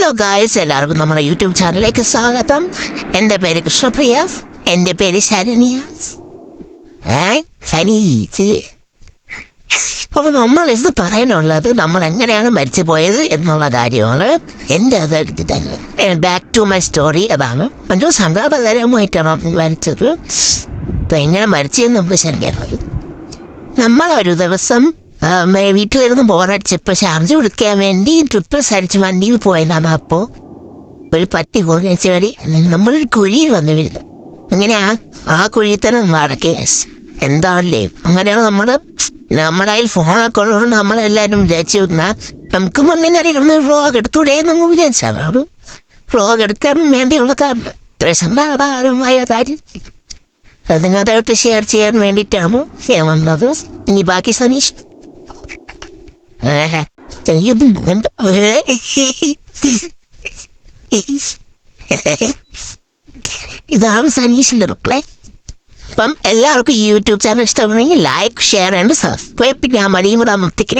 Hello guys എല്ലാവർക്കും നമ്മുടെ YouTube ചാനലിലേക്ക് സ്വാഗതം. എന്റെ പേര് കൃഷ്ണപ്രിയ. എന്റെ പേര് ശരണ്യ. അപ്പോൾ നമ്മൾ ഇത് പറയാനുള്ളത് നമ്മൾ എങ്ങനെയാണ് മരിച്ചു പോയത് എന്നുള്ള കാര്യമാണ്. എന്റെ അത് ബാക്ക് ടു മൈ സ്റ്റോറി അതാണ്. ഒരു സങ്കാപകരമായിട്ടാണ് മരിച്ചത്. എങ്ങനെ മരിച്ചു മരിച്ചതെന്ന് നമുക്ക് നമ്മൾ ഒരു ദിവസം ആ, വരുന്ന ബോറടിച്ചപ്പോൾ ചാർജ് കൊടുക്കാൻ വേണ്ടി ട്രിപ്പ് സരിച്ച് വണ്ടിയിൽ പോയതാണ് അപ്പോൾ ഒരു പട്ടി കോഴിച്ചേടി നമ്മളൊരു കുഴി വന്നു വീഴുന്നു. അങ്ങനെ ആ ആ കുഴിയിൽ തന്നെ നടക്കേ എന്താണല്ലേ? അങ്ങനെയാണ് നമ്മൾ നമ്മുടെ കയ്യിൽ ഫോണൊക്കെ ഉള്ളതുകൊണ്ട് നമ്മളെല്ലാവരും വിചാരിച്ചു എന്നാൽ നമുക്ക് മുന്നേ അറിയണം ഫ്ലോഗ് എടുത്തൂടെ നമ്മൾ വിചാരിച്ചാൽ അത് വ്ളോഗ് എടുക്കാൻ വേണ്ടിയുള്ള കാരണം സമാധാനമായ കാര്യം. അത് നിങ്ങളായിട്ട് ഷെയർ ചെയ്യാൻ വേണ്ടിയിട്ടാണ് ഞാൻ വന്നത്. ഇനി ബാക്കി സനീഷ്. ഇതാണ് സനീഷിന്റെ റിപ്ലൈ അപ്പം എല്ലാവർക്കും യൂട്യൂബ് ചാനൽ ഇഷ്ടമാണെങ്കിൽ ലൈക്ക് ഷെയർ ആൻഡ് സബ്സ്ക്രൈബ് ഞാൻ മടിയും കൂടെ അമർത്തിക്കണേ